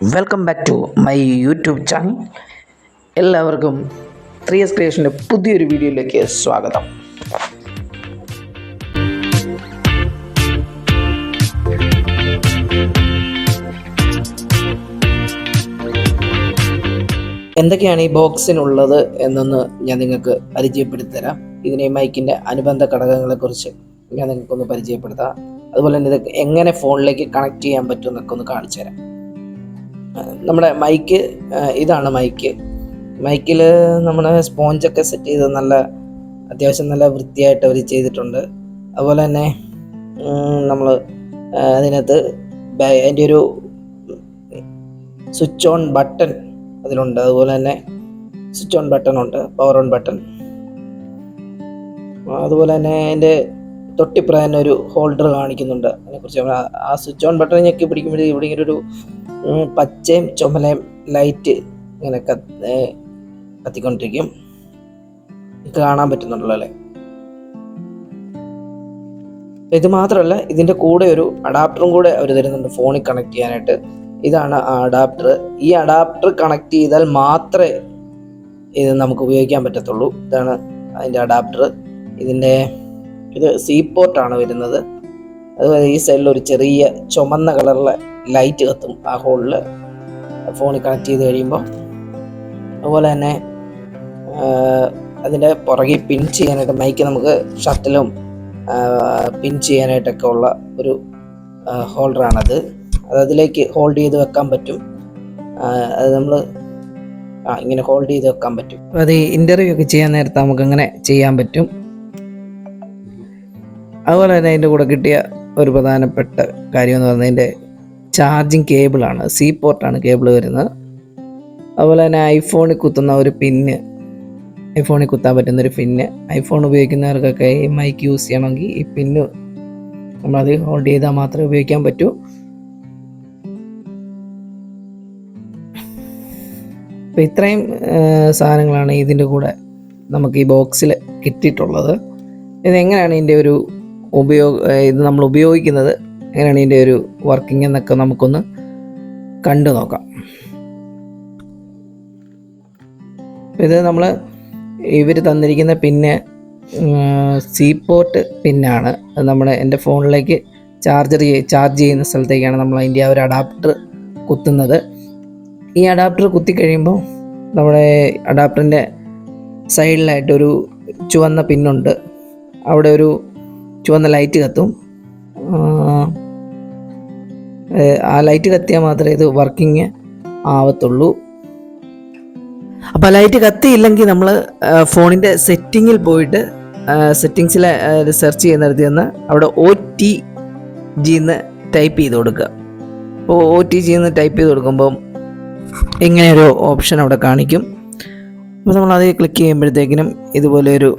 Welcome back to my YouTube channel എല്ലാവർക്കും three S ക്രിയേഷന്റെ പുതിയൊരു വീഡിയോയിലേക്ക് സ്വാഗതം. എന്തൊക്കെയാണ് ഈ ബോക്സിനുള്ളത് എന്നൊന്ന് ഞാൻ നിങ്ങൾക്ക് പരിചയപ്പെടുത്തി തരാം ഇതിനെ മൈക്കിന്റെ അനുബന്ധ ഘടകങ്ങളെക്കുറിച്ച് ഞാൻ നിങ്ങൾക്കൊന്ന് പരിചയപ്പെടുത്താം. അതുപോലെ തന്നെ ഇത് എങ്ങനെ ഫോണിലേക്ക് കണക്ട് ചെയ്യാൻ പറ്റും എന്നൊക്കെ ഒന്ന് കാണിച്ചു തരാം നമ്മുടെ മൈക്ക് ഇതാണ് മൈക്ക്. മൈക്കിൽ നമ്മുടെ സ്പോഞ്ചൊക്കെ സെറ്റ് ചെയ്ത് നല്ല അത്യാവശ്യം നല്ല വൃത്തിയായിട്ട് അവർ ചെയ്തിട്ടുണ്ട്. അതുപോലെ തന്നെ നമ്മൾ അതിനകത്ത് അതിന്റെ ഒരു സ്വിച്ച് ഓൺ ബട്ടൺ അതിലുണ്ട്. അതുപോലെ തന്നെ സ്വിച്ച് ഓൺ ബട്ടൺ ഉണ്ട് പവർ ഓൺ ബട്ടൺ. അതുപോലെ തന്നെ അതിന്റെ തൊട്ടിപ്പുറം ഒരു ഹോൾഡർ കാണിക്കുന്നുണ്ട്. അതിനെക്കുറിച്ച് ആ- സ്വിച്ച് ഓൺ ബട്ടൺ ഞെക്കി പിടിക്കുമ്പോഴേ ഇവിടെ ഇങ്ങനെ ഒരു പച്ചയും ചുമലയും ലൈറ്റ് ഇങ്ങനെ കത്ത് കത്തിക്കൊണ്ടിരിക്കും. കാണാൻ പറ്റുന്നുണ്ടല്ലോ അല്ലേ? ഇത് മാത്രമല്ല ഇതിന്റെ കൂടെ ഒരു അഡാപ്റ്ററും കൂടെ അവർ തരുന്നുണ്ട് ഫോണിൽ കണക്ട് ചെയ്യാനായിട്ട്. ഇതാണ് ആ അഡാപ്റ്റർ ഈ അഡാപ്റ്റർ കണക്ട് ചെയ്താൽ മാത്രമേ ഇത് നമുക്ക് ഉപയോഗിക്കാൻ പറ്റത്തുള്ളൂ. ഇതാണ് അതിന്റെ അഡാപ്റ്റർ ഇതിന്റെ ഇത് സി പോർട്ടാണ് വരുന്നത്. അതുപോലെ ഈ സൈഡിൽ ഒരു ചെറിയ ചുമന്ന കളറിലെ ലൈറ്റ് കത്തും ആ ഹോളിൽ ഫോണിൽ കണക്ട് ചെയ്ത് കഴിയുമ്പോൾ അതുപോലെ തന്നെ അതിന്റെ പുറകെ പിൻ ചെയ്യാനായിട്ട് മൈക്ക് നമുക്ക് ഷട്ടിലും പിൻ ചെയ്യാനായിട്ടൊക്കെ ഉള്ള ഒരു ഹോൾഡറാണത് അത് അതിലേക്ക് ഹോൾഡ് ചെയ്ത് വെക്കാൻ പറ്റും. അത് നമ്മൾ ആ ഇങ്ങനെ ഹോൾഡ് ചെയ്ത് വെക്കാൻ പറ്റും. അത് ഇന്റർവ്യൂ ഒക്കെ ചെയ്യാൻ നേരത്ത് നമുക്ക് അങ്ങനെ ചെയ്യാൻ പറ്റും. അതുപോലെ തന്നെ അതിന്റെ കൂടെ കിട്ടിയ ഒരു പ്രധാനപ്പെട്ട കാര്യം എന്ന് അതിന്റെ ചാർജിങ് കേബിളാണ്. സി പോർട്ടാണ് കേബിൾ വരുന്നത്. അതുപോലെ തന്നെ ഐഫോണിൽ കുത്തുന്ന ഒരു പിന്ന്. ഐഫോണിൽ കുത്താൻ പറ്റുന്ന ഒരു പിന്ന്. ഐഫോൺ ഉപയോഗിക്കുന്നവർക്കൊക്കെ ഈ മൈക്ക് യൂസ് ചെയ്യണമെങ്കിൽ ഈ പിന്ന് നമ്മളത് ഹോൾഡ് ചെയ്താൽ മാത്രമേ ഉപയോഗിക്കാൻ പറ്റൂ. അപ്പോൾ ഇത്രയും സാധനങ്ങളാണ് ഇതിന്റെ കൂടെ നമുക്ക് ഈ ബോക്സിൽ കിട്ടിയിട്ടുള്ളത്. ഇതെങ്ങനെയാണ് ഇതിന്റെ ഒരു ഉപയോഗ ഇത് നമ്മൾ ഉപയോഗിക്കുന്നത്? എങ്ങനെയാണ് ഇതിന്റെ ഒരു വർക്കിംഗ് എന്നൊക്കെ നമുക്കൊന്ന് കണ്ടു നോക്കാം. ഇത് നമ്മൾ ഇവർ തന്നിരിക്കുന്ന പിന്നെ സി പോർട്ട് പിന്നാണ്. അത് നമ്മുടെ എന്റെ ഫോണിലേക്ക് ചാർജർ ചാർജ് ചെയ്യുന്ന സ്ഥലത്തേക്കാണ് നമ്മൾ അതിന്റെ ആ ഒരു അഡാപ്റ്റർ കുത്തുന്നത്. ഈ അഡാപ്റ്റർ കുത്തി കഴിയുമ്പോൾ നമ്മുടെ അഡാപ്റ്ററിന്റെ സൈഡിലായിട്ടൊരു ചുവന്ന പിന്നുണ്ട്. അവിടെ ഒരു ചുവന്ന ലൈറ്റ് കത്തും. ആ, ലൈറ്റ് കത്തിയാൽ മാത്രമേ ഇത് വർക്കിംഗ് ആവത്തുള്ളൂ. അപ്പോൾ ലൈറ്റ് കത്തിയില്ലെങ്കിൽ നമ്മൾ ഫോണിന്റെ സെറ്റിങ്ങിൽ പോയിട്ട് സെറ്റിങ്സിൽ സെർച്ച് ചെയ്യുന്നിടത്ത് നിന്ന് അവിടെ ഒ ടി ജിന്ന് ടൈപ്പ് ചെയ്ത് കൊടുക്കുക. അപ്പോൾ ഒ ടി ജിന്ന് ടൈപ്പ് ചെയ്ത് കൊടുക്കുമ്പം ഇങ്ങനെ ഒരു ഓപ്ഷൻ അവിടെ കാണിക്കും. അപ്പോൾ നമ്മൾ അത് ക്ലിക്ക് ചെയ്യുമ്പോഴത്തേക്കിനും ഇതുപോലെ ഒരു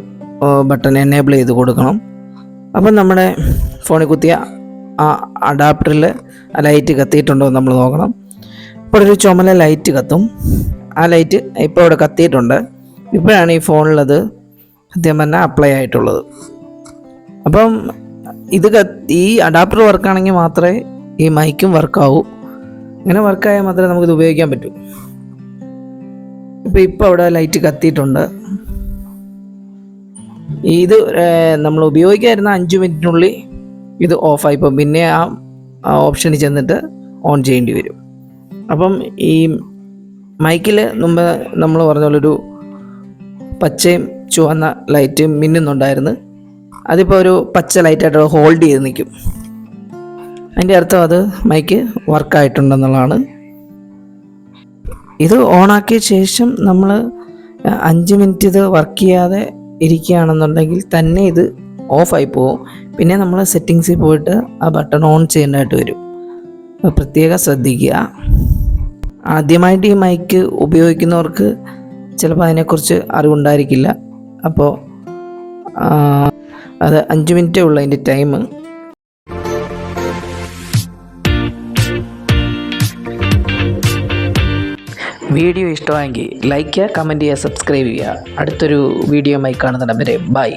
ബട്ടൺ എനേബിൾ ചെയ്ത് കൊടുക്കണം. അപ്പം നമ്മുടെ ഫോണിൽ കുത്തിയ ആ അഡാപ്റ്ററിൽ ആ ലൈറ്റ് കത്തിയിട്ടുണ്ടോ എന്ന് നമ്മൾ നോക്കണം. ഇപ്പോൾ ഒരു ചുമല ലൈറ്റ് കത്തും. ആ ലൈറ്റ് ഇപ്പോൾ അവിടെ കത്തിയിട്ടുണ്ട്. ഇപ്പോഴാണ് ഈ ഫോണിലത് സത്യം പറഞ്ഞാൽ അപ്ലൈ ആയിട്ടുള്ളത്. അപ്പം ഇത് ഈ അഡാപ്റ്റർ വർക്കാണെങ്കിൽ മാത്രമേ ഈ മൈക്കും വർക്കാവൂ ഇങ്ങനെ വർക്കായാൽ മാത്രമേ നമുക്കിത് ഉപയോഗിക്കാൻ പറ്റൂ. ഇപ്പോൾ ഇപ്പോൾ അവിടെ ലൈറ്റ് കത്തിയിട്ടുണ്ട്. ഇത് നമ്മൾ ഉപയോഗിക്കാതിരുന്ന അഞ്ച് മിനിറ്റിനുള്ളിൽ ഇത് ഓഫായി പോകും പിന്നെ ആ ഓപ്ഷനിൽ ചെന്നിട്ട് ഓൺ ചെയ്യേണ്ടി വരും. അപ്പം ഈ മൈക്കിൽ മുമ്പ് നമ്മൾ പറഞ്ഞ പോലെ ഒരു പച്ചയും ചുവന്ന ലൈറ്റ് മിന്നുന്നുണ്ടായിരുന്നു. അതിപ്പോൾ ഒരു പച്ച ലൈറ്റായിട്ട് ഹോൾഡ് ചെയ്ത് നിൽക്കും. അതിന്റെ അർത്ഥം അത് മൈക്ക് വർക്കായിട്ടുണ്ടെന്നുള്ളതാണ്. ഇത് ഓണാക്കിയ ശേഷം നമ്മൾ അഞ്ച് മിനിറ്റ് ഇത് വർക്ക് ചെയ്യാതെ ഇരിക്കുകയാണെന്നുണ്ടെങ്കിൽ തന്നെ ഇത് ഓഫായി പോവും പിന്നെ നമ്മൾ സെറ്റിങ്സിൽ പോയിട്ട് ആ ബട്ടൺ ഓൺ ചെയ്യേണ്ടതായിട്ട് വരും. പ്രത്യേകം ശ്രദ്ധിക്കുക. ആദ്യമായിട്ട് ഈ മൈക്ക് ഉപയോഗിക്കുന്നവർക്ക് ചിലപ്പോൾ അതിനെക്കുറിച്ച് അറിവുണ്ടായിരിക്കില്ല. അപ്പോൾ അത് അഞ്ച് മിനിറ്റേ ഉള്ളൂ അതിന്റെ ടൈം വീഡിയോ ഇഷ്ടമായെങ്കിൽ ലൈക്ക് ചെയ്യുക കമന്റ് ചെയ്യുക സബ്സ്ക്രൈബ് ചെയ്യുക. അടുത്തൊരു വീഡിയോ കാണുന്നിടം വരെ ബൈ